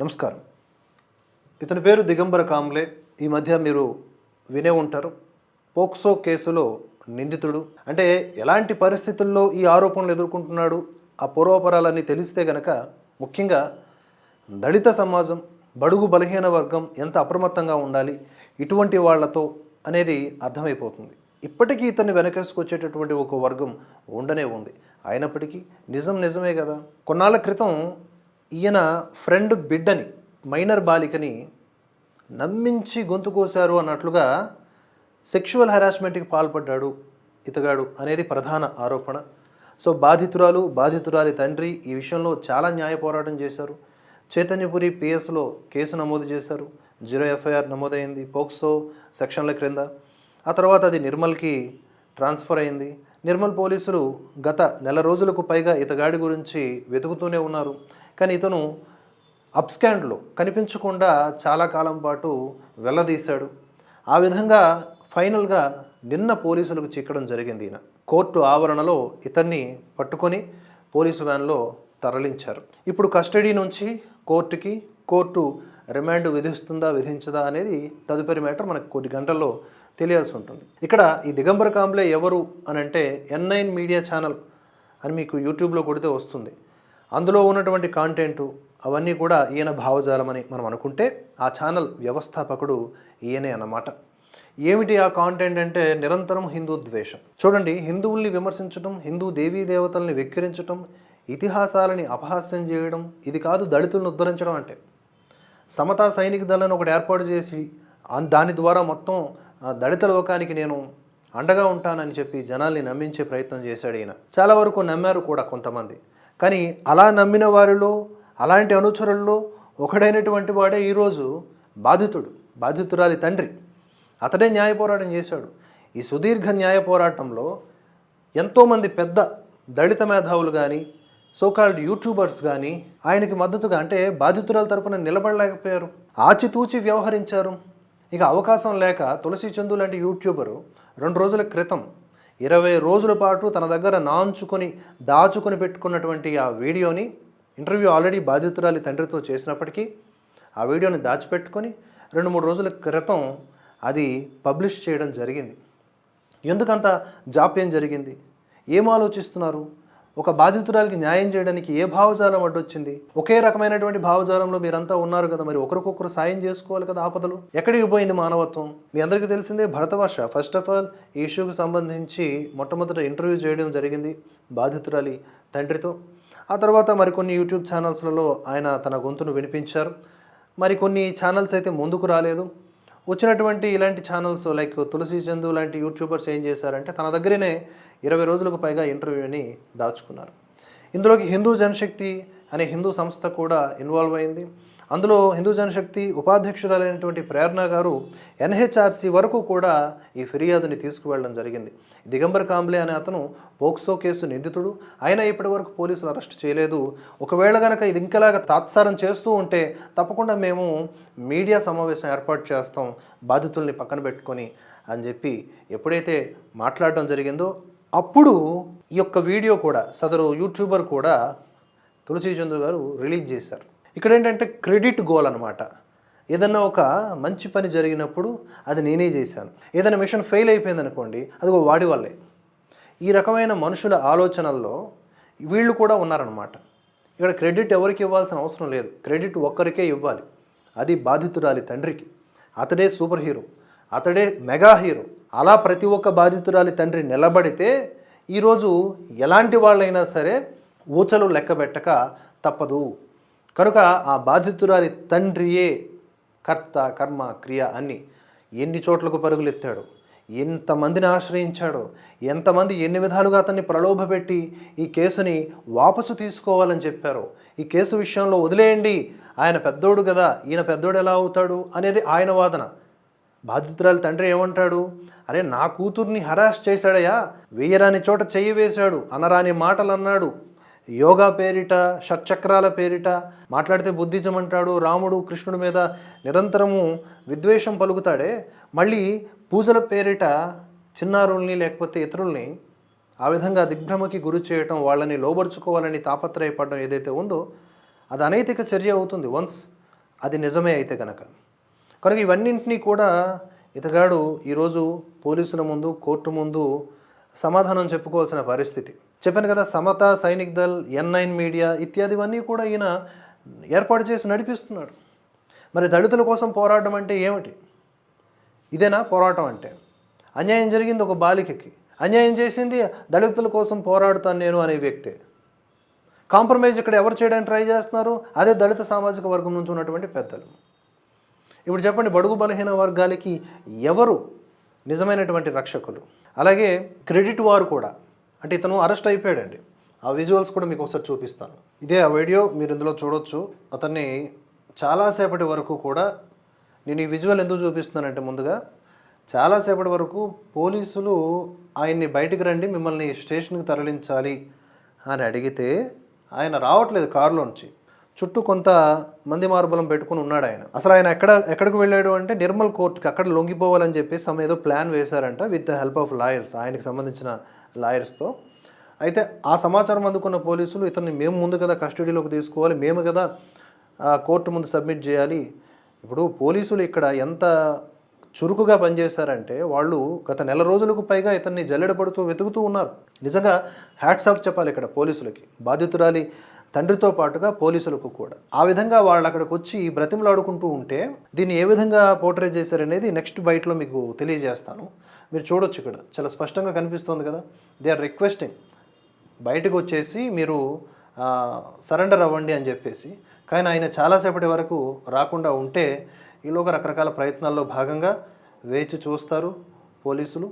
నమస్కారం. ఇతని పేరు దిగంబర కాంబ్లే ఈ మధ్య మీరు వినే ఉంటారు. పోక్సో కేసులో నిందితుడు. అంటే ఎలాంటి పరిస్థితుల్లో ఈ ఆరోపణలు ఎదుర్కొంటున్నాడు? ఆ పూర్వపరాలన్నీ తెలిస్తే గనక ముఖ్యంగా దళిత సమాజం బడుగు బలహీన వర్గం ఎంత అప్రమత్తంగా ఉండాలి ఇటువంటి వాళ్ళతో అనేది అర్థమైపోతుంది. ఇప్పటికీ ఇతన్ని వెనకేసుకొచ్చేటటువంటి ఒక వర్గం ఉండనే ఉంది. అయినప్పటికీ నిజం నిజమే కదా? కొన్నాళ్ళ క్రితం ఈయన ఫ్రెండ్ బిడ్డని మైనర్ బాలికని నమ్మించి గొంతు కోశారు అన్నట్లుగా సెక్షువల్ హెరాస్మెంట్కి పాల్పడ్డాడు ఇతగాడు అనేది ప్రధాన ఆరోపణ. సో బాధితురాలు బాధితురాలి తండ్రి ఈ విషయంలో చాలా న్యాయ పోరాటం చేశారు. చైతన్యపురి పిఎస్లో కేసు నమోదు చేశారు. జీరో ఎఫ్ఐఆర్ నమోదైంది పోక్సో సెక్షన్ల క్రింద. ఆ తర్వాత అది నిర్మల్కి ట్రాన్స్ఫర్ అయింది. నిర్మల్ పోలీసులు గత నెల రోజులకు పైగా ఇతగాడి గురించి వెతుకుతూనే ఉన్నారు. కానీ ఇతను అప్స్కాండ్లో కనిపించకుండా చాలా కాలం పాటు వెళ్ళదీశాడు. ఆ విధంగా ఫైనల్గా నిన్న పోలీసులకు చిక్కడం జరిగింది ఈయన. కోర్టు ఆవరణలో ఇతన్ని పట్టుకొని పోలీసు వ్యాన్లో తరలించారు. ఇప్పుడు కస్టడీ నుంచి కోర్టుకి కోర్టు రిమాండ్ విధిస్తుందా విధించదా అనేది తదుపరి మ్యాటర్ మనకు కొద్ది గంటల్లో తెలియాల్సి ఉంటుంది. ఇక్కడ ఈ దిగంబర కాంబ్లే ఎవరు అని అంటే ఎన్ నైన్ మీడియా ఛానల్ అని మీకు యూట్యూబ్లో కొడితే వస్తుంది. అందులో ఉన్నటువంటి కాంటెంటు అవన్నీ కూడా ఈయన భావజాలమని మనం అనుకుంటే ఆ ఛానల్ వ్యవస్థాపకుడు ఈయనే అన్నమాట. ఏమిటి ఆ కాంటెంట్ అంటే నిరంతరం హిందూ ద్వేషం. చూడండి హిందువుల్ని విమర్శించడం హిందూ దేవీ దేవతల్ని వెక్కిరించడం ఇతిహాసాలని అపహాస్యం చేయడం ఇది కాదు దళితులను ఉద్ధరించడం అంటే. సమతా సైనిక దళాన్ని ఒకటి ఏర్పాటు చేసి దాని ద్వారా మొత్తం దళిత లోకానికి నేను అండగా ఉంటానని చెప్పి జనాల్ని నమ్మించే ప్రయత్నం చేశాడు ఈయన. చాలా వరకు నమ్మారు కూడా కొంతమంది. కానీ అలా నమ్మిన వారిలో అలాంటి అనుచరుల్లో ఒకడైనటువంటి వాడే ఈరోజు బాధితుడు బాధితురాలి తండ్రి. అతడే న్యాయ పోరాటం చేశాడు. ఈ సుదీర్ఘ న్యాయ పోరాటంలో ఎంతోమంది పెద్ద దళిత మేధావులు కానీ సోకాల్డ్ యూట్యూబర్స్ కానీ ఆయనకి మద్దతుగా అంటే బాధితురాల తరపున నిలబడలేకపోయారు. ఆచితూచి వ్యవహరించారు. ఇక అవకాశం లేక తులసి చందు లాంటి యూట్యూబరు రెండు రోజుల క్రితం ఇరవై రోజుల పాటు తన దగ్గర నాంచుకొని దాచుకొని పెట్టుకున్నటువంటి ఆ వీడియోని ఇంటర్వ్యూ ఆల్రెడీ బాధితురాలి తండ్రితో చేసినప్పటికీ ఆ వీడియోని దాచిపెట్టుకొని రెండు మూడు రోజుల క్రితం అది పబ్లిష్ చేయడం జరిగింది. ఎందుకంత జాప్యం జరిగింది? ఏం ఆలోచిస్తున్నారు? ఒక బాధితురాలికి న్యాయం చేయడానికి ఏ భావజాలం అడ్డొచ్చింది? ఒకే రకమైనటువంటి భావజాలంలో మీరంతా ఉన్నారు కదా మరి ఒకరికొకరు సాయం చేసుకోవాలి కదా ఆపదలు? ఎక్కడికి పోయింది మానవత్వం? మీ అందరికీ తెలిసిందే భరతవర్ష ఫస్ట్ ఆఫ్ ఆల్ ఈ ఇష్యూకి సంబంధించి మొట్టమొదట ఇంటర్వ్యూ చేయడం జరిగింది బాధితురాలి తండ్రితో. ఆ తర్వాత మరికొన్ని యూట్యూబ్ ఛానల్స్లలో ఆయన తన గొంతును వినిపించారు. మరికొన్ని ఛానల్స్ అయితే ముందుకు రాలేదు. వచ్చినటువంటి ఇలాంటి ఛానల్స్ లైక్ తులసి చందు లాంటి యూట్యూబర్స్ ఏం చేశారంటే తన దగ్గరనే ఇరవై రోజులకు పైగా ఇంటర్వ్యూని దాచుకున్నారు. ఇందులోకి హిందూ జనశక్తి అనే హిందూ సంస్థ కూడా ఇన్వాల్వ్ అయింది. అందులో హిందూ జనశక్తి ఉపాధ్యక్షురాలైనటువంటి ప్రేరణ గారు ఎన్హెచ్ఆర్సి వరకు కూడా ఈ ఫిర్యాదుని తీసుకువెళ్ళడం జరిగింది. దిగంబర్ కాంబ్లే అనే అతను పోక్సో కేసు నిందితుడు. అయినా ఇప్పటి వరకు పోలీసులు అరెస్ట్ చేయలేదు. ఒకవేళ కనుక ఇది ఇంకలాగా తాత్సారం చేస్తూ ఉంటే తప్పకుండా మేము మీడియా సమావేశం ఏర్పాటు చేస్తాం బాధితుల్ని పక్కన పెట్టుకొని అని చెప్పి ఎప్పుడైతే మాట్లాడడం జరిగిందో అప్పుడు ఈ యొక్క వీడియో కూడా సదరు యూట్యూబర్ కూడా తులసి చంద్రు గారు రిలీజ్ చేశారు. ఇక్కడ ఏంటంటే క్రెడిట్ గోల్ అనమాట ఏదన్నా ఒక మంచి పని జరిగినప్పుడు అది నేనే చేశాను. ఏదైనా మిషన్ ఫెయిల్ అయిపోయింది అనుకోండి అది ఒక వాడి వల్లే. ఈ రకమైన మనుషుల ఆలోచనల్లో వీళ్ళు కూడా ఉన్నారనమాట ఇక్కడ క్రెడిట్ ఎవరికి ఇవ్వాల్సిన అవసరం లేదు. క్రెడిట్ ఒక్కరికే ఇవ్వాలి. అది బాధితురాలి తండ్రికి. అతడే సూపర్ హీరో. అతడే మెగా హీరో. అలా ప్రతి ఒక్క బాధితురాలి తండ్రి నిలబడితే ఈరోజు ఎలాంటి వాళ్ళైనా సరే ఊచలు లెక్క పెట్టక తప్పదు. కనుక ఆ బాధితురాలి తండ్రియే కర్త కర్మ క్రియ అన్ని ఎన్ని చోట్లకు పరుగులు ఎత్తాడు ఎంతమందిని ఆశ్రయించాడో? ఎంతమంది ఎన్ని విధాలుగా అతన్ని ప్రలోభపెట్టి ఈ కేసుని వాపసు తీసుకోవాలని చెప్పారు? ఈ కేసు విషయంలో వదిలేయండి. ఆయన పెద్దోడు కదా ఈయన పెద్దోడు ఎలా అవుతాడు అనేది ఆయన వాదన. బాధితురాలి తండ్రి ఏమంటాడు? అరే నా కూతుర్ని హరాస్ చేశాడయా వేయరాని చోట చెయ్యి వేశాడు. అనరాని మాటలు అన్నాడు యోగా పేరిట షట్చక్రాల పేరిట మాట్లాడితే బుద్ధిజం అంటాడు రాముడు కృష్ణుడి మీద నిరంతరము విద్వేషం పలుకుతాడే. మళ్ళీ పూజల పేరిట చిన్నారుల్ని లేకపోతే ఇతరుల్ని ఆ విధంగా దిగ్భ్రమకి గురి చేయటం వాళ్ళని లోబరుచుకోవాలని తాపత్రయపడడం ఏదైతే ఉందో అది అనైతిక చర్య అవుతుంది. వన్స్ అది నిజమే అయితే కనుక కనుక ఇవన్నింటినీ కూడా ఇతగాడు ఈరోజు పోలీసుల ముందు కోర్టు ముందు సమాధానం చెప్పుకోవాల్సిన పరిస్థితి. చెప్పాను కదా Samata Sainik Dal N nine media ఇత్యాదివన్నీ కూడా ఈయన ఏర్పాటు చేసి నడిపిస్తున్నాడు. మరి దళితుల కోసం పోరాటం అంటే ఏమిటి? ఇదేనా పోరాటం అంటే? అన్యాయం జరిగింది ఒక బాలికకి. అన్యాయం చేసింది దళితుల కోసం పోరాడుతాను నేను అనే వ్యక్తే. కాంప్రమైజ్ ఇక్కడ ఎవరు చేయడానికి ట్రై చేస్తున్నారు? అదే దళిత సామాజిక వర్గం నుంచి ఉన్నటువంటి పెద్దలు. ఇప్పుడు చెప్పండి బడుగు బలహీన వర్గాలకి ఎవరు నిజమైనటువంటి రక్షకులు? అలాగే క్రెడిట్ వారు కూడా. అంటే ఇతను అరెస్ట్ అయిపోయాడండి. ఆ విజువల్స్ కూడా మీకు ఒకసారి చూపిస్తాను. ఇదే ఆ వీడియో మీరు ఇందులో చూడొచ్చు. అతన్ని చాలాసేపటి వరకు కూడా నేను ఈ విజువల్ ఎందుకు చూపిస్తున్నానంటే ముందుగా చాలాసేపటి వరకు పోలీసులు ఆయన్ని బయటికి రండి మిమ్మల్ని స్టేషన్కి తరలించాలి అని అడిగితే ఆయన రావట్లేదు కారులోంచి. చుట్టూ కొంత మంది మార్బలం పెట్టుకుని ఉన్నాడు ఆయన. అసలు ఆయన ఎక్కడ ఎక్కడికి వెళ్ళాడు అంటే నిర్మల్ కోర్టుకి అక్కడ లొంగిపోవాలని చెప్పేసి సమ ఏదో plan వేశారంట with the help of lawyers ఆయనకి సంబంధించిన లాయర్స్తో. అయితే ఆ సమాచారం అందుకున్న పోలీసులు ఇతన్ని మేము ముందు కదా కస్టడీలోకి తీసుకోవాలి మేము కదా కోర్టు ముందు సబ్మిట్ చేయాలి. ఇప్పుడు పోలీసులు ఇక్కడ ఎంత చురుకుగా పనిచేశారంటే వాళ్ళు గత నెల రోజులకు పైగా ఇతన్ని జల్లెడపడుతూ వెతుకుతూ ఉన్నారు. నిజంగా హ్యాట్స్ ఆఫ్ చెప్పాలి ఇక్కడ పోలీసులకి. బాధితురాలి తండ్రితో పాటుగా పోలీసులకు కూడా. ఆ విధంగా వాళ్ళు అక్కడికి వచ్చి బ్రతిమలాడుకుంటూ ఉంటే దీన్ని ఏ విధంగా పోర్ట్రేట్ చేశారనేది నెక్స్ట్ బైట్లో మీకు తెలియజేస్తాను. మీరు చూడొచ్చు ఇక్కడ. చాలా స్పష్టంగా కనిపిస్తుంది కదా. దే ఆర్ రిక్వెస్టింగ్ బయటకు వచ్చేసి మీరు సరెండర్ అవ్వండి అని చెప్పేసి. కానీ ఆయన చాలాసేపటి వరకు రాకుండా ఉంటే ఈలోగా రకరకాల ప్రయత్నాల్లో భాగంగా వేచి చూస్తారు పోలీసులు.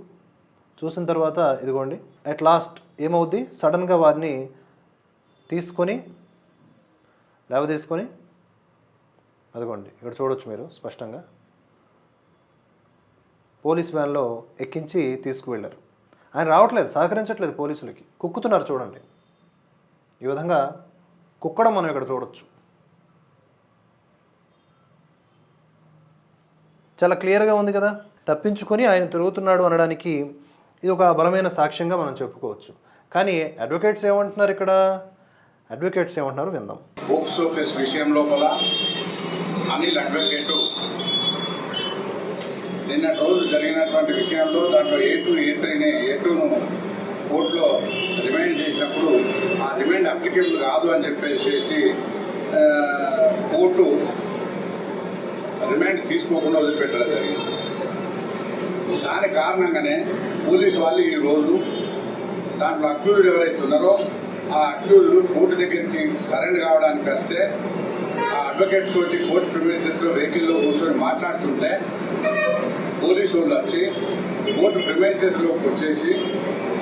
చూసిన తర్వాత ఇదిగోండి అట్ లాస్ట్ ఏమవుద్ది? సడన్గా వారిని తీసుకొని లేవ తీసుకొని అదిగోండి ఇక్కడ చూడొచ్చు మీరు స్పష్టంగా. పోలీస్ వ్యాన్లో ఎక్కించి తీసుకువెళ్ళారు. ఆయన రావట్లేదు సహకరించట్లేదు పోలీసులకి. కుక్కుతున్నారు చూడండి. ఈ విధంగా కుక్కడం మనం ఇక్కడ చూడొచ్చు. చాలా క్లియర్గా ఉంది కదా? తప్పించుకొని ఆయన తిరుగుతున్నాడు అనడానికి ఇది ఒక బలమైన సాక్ష్యంగా మనం చెప్పుకోవచ్చు. కానీ అడ్వకేట్స్ ఏమంటున్నారు ఇక్కడ? అడ్వకేట్స్ ఏమంటున్నారు విందాం. బుక్స్ విషయం లోపల అనిల్ అడ్వకేటు నిన్న రోజు జరిగినటువంటి విషయంలో దాంట్లో ఏ టూ ఏ త్రీని ఏ టూను కోర్టులో రిమైండ్ చేసినప్పుడు ఆ రిమైండ్ అప్లికేబుల్ కాదు అని చెప్పేసి కోర్టు రిమైండ్ తీసుకోకుండా వదిలిపెట్టడం జరిగింది. దాని కారణంగానే పోలీసు వాళ్ళు ఈరోజు దాంట్లో అక్యూజ్డ్ ఎవరైతే ఉన్నారో ఆ అక్యూజ్డ్ కోర్టు దగ్గరికి సరెండర్ కావడానికి వస్తే ఆ అడ్వకేట్ తోటి కోర్టు ప్రిమిసెస్లో వెహికల్లో కూర్చొని మాట్లాడుతుంటే పోలీసు వాళ్ళు వచ్చి కోర్టు ప్రిమైసెస్లోకి వచ్చేసి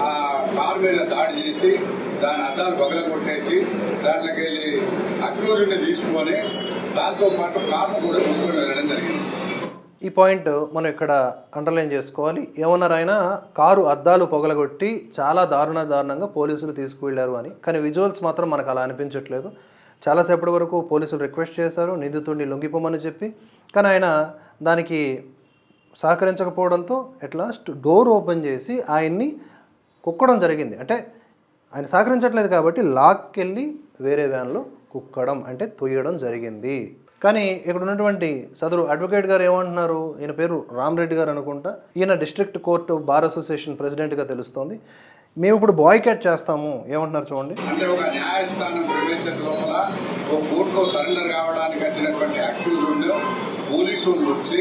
ఆ కారు మీద దాడి చేసి దాని అద్దాలు పగల కొట్టేసి దాంట్లోకి వెళ్ళి అక్యూరిని తీసుకొని దాంతో పాటు కార్ను కూడా తీసుకొని వెళ్ళడం జరిగింది. ఈ పాయింట్ మనం ఇక్కడ అండర్లైన్ చేసుకోవాలి. ఏమన్నారైనా కారు అద్దాలు పొగలగొట్టి చాలా దారుణ దారుణంగా పోలీసులు తీసుకువెళ్ళారు అని. కానీ విజువల్స్ మాత్రం మనకు అలా అనిపించట్లేదు. చాలాసేపటి వరకు పోలీసులు రిక్వెస్ట్ చేశారు. నిందితుడిని లొంగిపోమని చెప్పి. కానీ ఆయన దానికి సహకరించకపోవడంతో ఎట్ లాస్ట్ డోర్ ఓపెన్ చేసి ఆయన్ని కుక్కడం జరిగింది. అంటే ఆయన సహకరించట్లేదు కాబట్టి లాక్కెళ్ళి వేరే వ్యాన్లో కుక్కడం అంటే తొయ్యడం జరిగింది. కానీ ఇక్కడ ఉన్నటువంటి సదరు అడ్వకేట్ గారు ఏమంటున్నారు? ఈయన పేరు రామరెడ్డి గారు అనుకుంటా. ఈయన డిస్ట్రిక్ట్ కోర్టు బార్ అసోసియేషన్ ప్రెసిడెంట్గా తెలుస్తోంది. మేము ఇప్పుడు బాయ్కాట్ చేస్తాము. ఏమంటున్నారు చూడండి. అంటే ఒక న్యాయస్థానం లోపల ఒక కోర్టులో సరెండర్ కావడానికి వచ్చినటువంటి యాక్టివ్ పోలీసు వాళ్ళు వచ్చి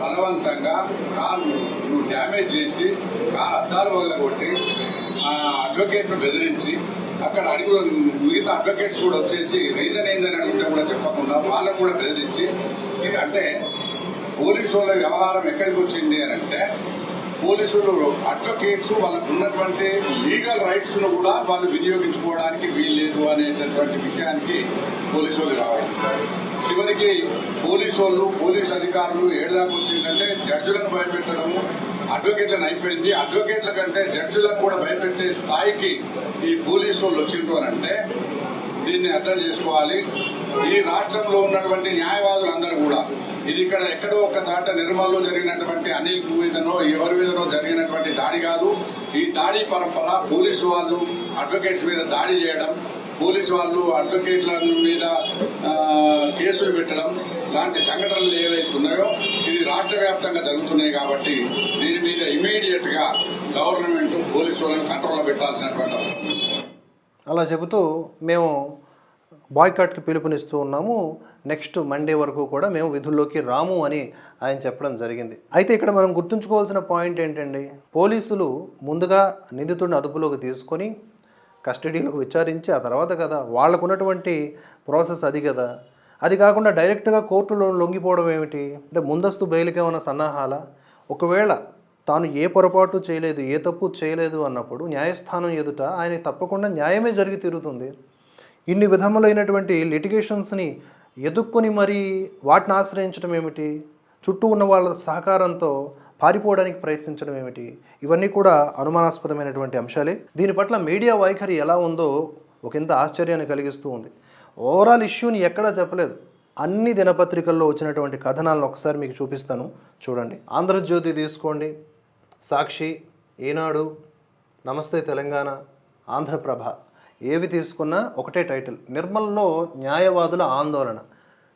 బలవంతంగా కారు నువ్వు డ్యామేజ్ చేసి కారు అద్దాలు వదలగొట్టి ఆ అడ్వకేట్ను బెదిరించి అక్కడ అడుగు మిగతా అడ్వకేట్స్ కూడా వచ్చేసి రీజన్ ఏందని అడిగితే కూడా చెప్పకుండా వాళ్ళని కూడా బెదిరించి ఇది అంటే పోలీసు వాళ్ళ వ్యవహారం ఎక్కడికి వచ్చింది అని అంటే పోలీసులు అడ్వకేట్స్ వాళ్ళకు ఉన్నటువంటి లీగల్ రైట్స్ను కూడా వాళ్ళు వినియోగించుకోవడానికి వీల్లేదు అనేటటువంటి విషయానికి పోలీసు వాళ్ళు రావడం. చివరికి పోలీసు వాళ్ళు పోలీస్ అధికారులు ఏడుదాకా వచ్చిందంటే జడ్జులను భయపెట్టడము అడ్వకేట్లను అయిపోయింది. అడ్వకేట్ల కంటే జడ్జులను కూడా భయపెట్టే స్థాయికి ఈ పోలీసు వాళ్ళు వచ్చిండ్రు అని అంటే దీన్ని అర్థం చేసుకోవాలి. ఈ రాష్ట్రంలో ఉన్నటువంటి న్యాయవాదులందరూ కూడా ఇది ఇక్కడ ఎక్కడో ఒక దాట నిర్మల్లో జరిగినటువంటి అనిల్ మీదనో ఎవరి మీదనో జరిగినటువంటి దాడి కాదు. ఈ దాడి పరంపర పోలీసు వాళ్ళు అడ్వకేట్స్ మీద దాడి చేయడం పోలీసు వాళ్ళు అడ్వకేట్ల మీద కేసులు పెట్టడం లాంటి సంఘటనలు ఏవైతే ఉన్నాయో ఇది రాష్ట్ర వ్యాప్తంగా జరుగుతున్నాయి కాబట్టి దీని మీద ఇమీడియట్గా గవర్నమెంట్ పోలీసు వాళ్ళని కంట్రోల్లో పెట్టాల్సినటువంటి అవసరం అలా చెబుతూ మేము బాయ్కాట్కి పిలుపునిస్తూ ఉన్నాము. నెక్స్ట్ మండే వరకు కూడా మేము విధుల్లోకి రాము అని ఆయన చెప్పడం జరిగింది. అయితే ఇక్కడ మనం గుర్తుంచుకోవాల్సిన పాయింట్ ఏంటండి? పోలీసులు ముందుగా నిందితుడిని అదుపులోకి తీసుకొని కస్టడీలో విచారించి ఆ తర్వాత కదా వాళ్ళకు ఉన్నటువంటి ప్రాసెస్ అది కదా. అది కాకుండా డైరెక్ట్గా కోర్టులో లొంగిపోవడం ఏమిటి? అంటే ముందస్తు బెయిల్కి ఏమైనా సన్నాహాలా? ఒకవేళ తాను ఏ పొరపాటు చేయలేదు ఏ తప్పు చేయలేదు అన్నప్పుడు న్యాయస్థానం ఎదుట ఆయన తప్పకుండా న్యాయమే జరిగి తీరుతుంది. ఇన్ని విధములైనటువంటి లిటిగేషన్స్ని ఎదుక్కొని మరి వాటిని ఆశ్రయించడం ఏమిటి? చుట్టూ ఉన్న వాళ్ళ సహకారంతో పారిపోవడానికి ప్రయత్నించడం ఏమిటి? ఇవన్నీ కూడా అనుమానాస్పదమైనటువంటి అంశాలే. దీని పట్ల మీడియా వైఖరి ఎలా ఉందో ఒకంత ఆశ్చర్యాన్ని కలిగిస్తూ ఉంది. ఓవరాల్ ఇష్యూని ఎక్కడా చెప్పలేదు. అన్ని దినపత్రికల్లో వచ్చినటువంటి కథనాలను ఒకసారి మీకు చూపిస్తాను. చూడండి. ఆంధ్రజ్యోతి తీసుకోండి. సాక్షి ఈనాడు నమస్తే తెలంగాణ ఆంధ్రప్రభ. ఏవి తీసుకున్నా ఒకటే టైటిల్. నిర్మల్లో న్యాయవాదుల ఆందోళన.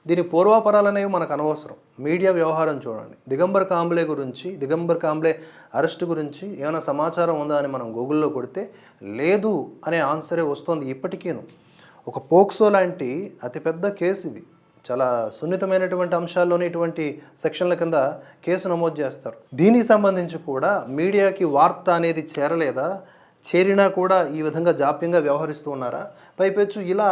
దీని పూర్వాపరాలు అనేవి మనకు అనవసరం. మీడియా వ్యవహారం చూడండి. దిగంబర్ కాంబ్లే గురించి దిగంబర్ కాంబ్లే అరెస్ట్ గురించి ఏమైనా సమాచారం ఉందా అని మనం గూగుల్లో కొడితే లేదు అనే ఆన్సరే వస్తుంది ఇప్పటికీను. ఒక పోక్సో లాంటి అతిపెద్ద కేసు ఇది. చాలా సున్నితమైనటువంటి అంశాల్లోనే ఇటువంటి సెక్షన్ల కింద కేసు నమోదు చేస్తారు. దీనికి సంబంధించి కూడా మీడియాకి వార్త అనేది చేరలేదా? చేరినా కూడా ఈ విధంగా జాప్యంగా వ్యవహరిస్తూ ఉన్నారా? పైపెచ్చు ఇలా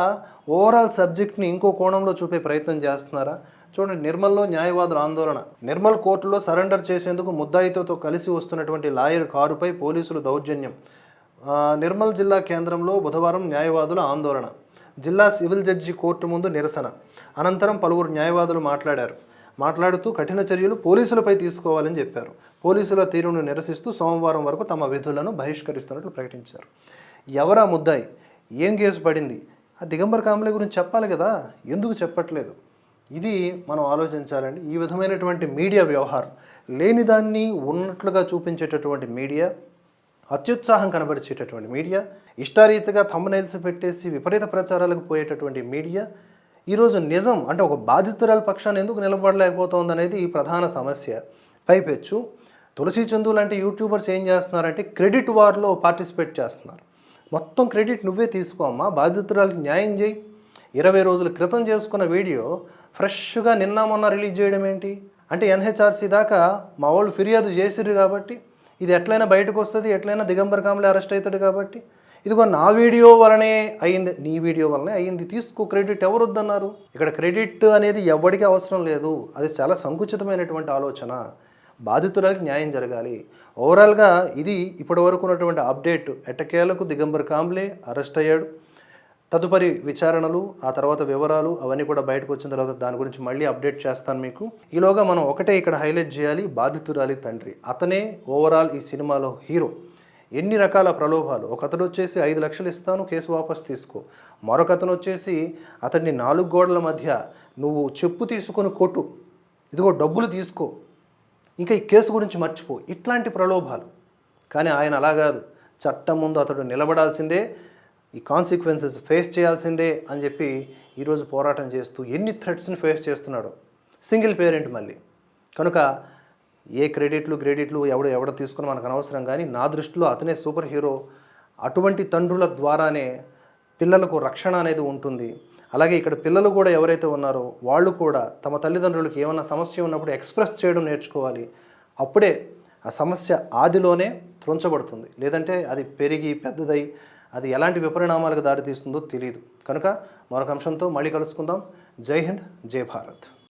ఓవరాల్ సబ్జెక్ట్ని ఇంకో కోణంలో చూపే ప్రయత్నం చేస్తున్నారా? చూడండి నిర్మల్లో న్యాయవాదుల ఆందోళన. నిర్మల్ కోర్టులో సరెండర్ చేసేందుకు ముద్దాయితో కలిసి వస్తున్నటువంటి లాయర్ కారుపై పోలీసులు దౌర్జన్యం. నిర్మల్ జిల్లా కేంద్రంలో బుధవారం న్యాయవాదుల ఆందోళన. జిల్లా సివిల్ జడ్జి కోర్టు ముందు నిరసన. అనంతరం పలువురు న్యాయవాదులు మాట్లాడారు. మాట్లాడుతూ కఠిన చర్యలు పోలీసులపై తీసుకోవాలని చెప్పారు. పోలీసుల తీరును నిరసిస్తూ సోమవారం వరకు తమ విధులను బహిష్కరిస్తున్నట్లు ప్రకటించారు. ఎవరా ముద్దాయి? ఏం కేసు పడింది? ఆ దిగంబర్ కాంబ్లే గురించి చెప్పాలి కదా? ఎందుకు చెప్పట్లేదు? ఇది మనం ఆలోచించాలండి. ఈ విధమైనటువంటి మీడియా వ్యవహారం. లేని దాన్ని ఉన్నట్లుగా చూపించేటటువంటి మీడియా అత్యుత్సాహం కనబరిచేటటువంటి మీడియా ఇష్టారీతిగా తమ్మునైల్స్ పెట్టేసి విపరీత ప్రచారాలకు పోయేటటువంటి మీడియా ఈరోజు నిజం అంటే ఒక బాధితురాల పక్షాన్ని ఎందుకు నిలబడలేకపోతుందనేది ప్రధాన సమస్య. పైపెచ్చు తులసి చందు లాంటి యూట్యూబర్స్ ఏం చేస్తున్నారంటే క్రెడిట్ వార్లో పార్టిసిపేట్ చేస్తున్నారు. మొత్తం క్రెడిట్ నువ్వే తీసుకో అమ్మా బాధితురాలకి న్యాయం చేయి. ఇరవై రోజుల క్రితం చేసుకున్న వీడియో ఫ్రెష్గా నిన్న మొన్న రిలీజ్ చేయడం ఏంటి? అంటే ఎన్హెచ్ఆర్సీ దాకా మా వాళ్ళు ఫిర్యాదు చేసిర్రు కాబట్టి ఇది ఎట్లయినా బయటకు వస్తుంది ఎట్లయినా దిగంబర్ కాంబ్లే అరెస్ట్ అవుతాడు కాబట్టి. ఇదిగో నా వీడియో వలనే అయింది నీ వీడియో వలనే అయింది. తీసుకో క్రెడిట్ ఎవరు వద్దన్నారు ఇక్కడ క్రెడిట్ అనేది ఎవరికి అవసరం లేదు. అది చాలా సంకుచితమైనటువంటి ఆలోచన. బాధితులకు న్యాయం జరగాలి. ఓవరాల్గా ఇది ఇప్పటి వరకు ఉన్నటువంటి అప్డేట్ ఎట్టకేలకు దిగంబర్ కాంబ్లే అరెస్ట్ అయ్యాడు. తదుపరి విచారణలు ఆ తర్వాత వివరాలు అవన్నీ కూడా బయటకు వచ్చిన తర్వాత దాని గురించి మళ్ళీ అప్డేట్ చేస్తాను మీకు. ఈలోగా మనం ఒకటే ఇక్కడ హైలైట్ చేయాలి బాధితురాలి తండ్రి. అతనే ఓవరాల్ ఈ సినిమాలో హీరో. ఎన్ని రకాల ప్రలోభాలు. ఒకతను వచ్చేసి ఐదు లక్షలు ఇస్తాను కేసు వాపస్ తీసుకో. మరొకతను వచ్చేసి అతన్ని నాలుగు గోడల మధ్య నువ్వు చెప్పు తీసుకొని కొట్టు. ఇదిగో డబ్బులు తీసుకో. ఇంకా ఈ కేసు గురించి మర్చిపో. ఇట్లాంటి ప్రలోభాలు. కానీ ఆయన అలా కాదు. చట్టం ముందు అతడు నిలబడాల్సిందే. ఈ కాన్సిక్వెన్సెస్ ఫేస్ చేయాల్సిందే అని చెప్పి ఈరోజు పోరాటం చేస్తూ ఎన్ని థ్రెట్స్ని ఫేస్ చేస్తున్నాడు. సింగిల్ పేరెంట్ మళ్ళీ. కనుక ఏ క్రెడిట్లు క్రెడిట్లు ఎవడు ఎవడ తీసుకుని మనకు అనవసరం కానీ నా దృష్టిలో అతనే సూపర్ హీరో అటువంటి తండ్రుల ద్వారానే పిల్లలకు రక్షణ అనేది ఉంటుంది. అలాగే ఇక్కడ పిల్లలు కూడా ఎవరైతే ఉన్నారో వాళ్ళు కూడా తమ తల్లిదండ్రులకు ఏమైనా సమస్య ఉన్నప్పుడు ఎక్స్ప్రెస్ చేయడం నేర్చుకోవాలి. అప్పుడే ఆ సమస్య ఆదిలోనే త్రుంచబడుతుంది. లేదంటే అది పెరిగి పెద్దదై అది ఎలాంటి విపరిణామాలకు దారితీస్తుందో తెలియదు కనుక మరొక అంశంతో మళ్ళీ కలుసుకుందాం. జై హింద్ జై భారత్.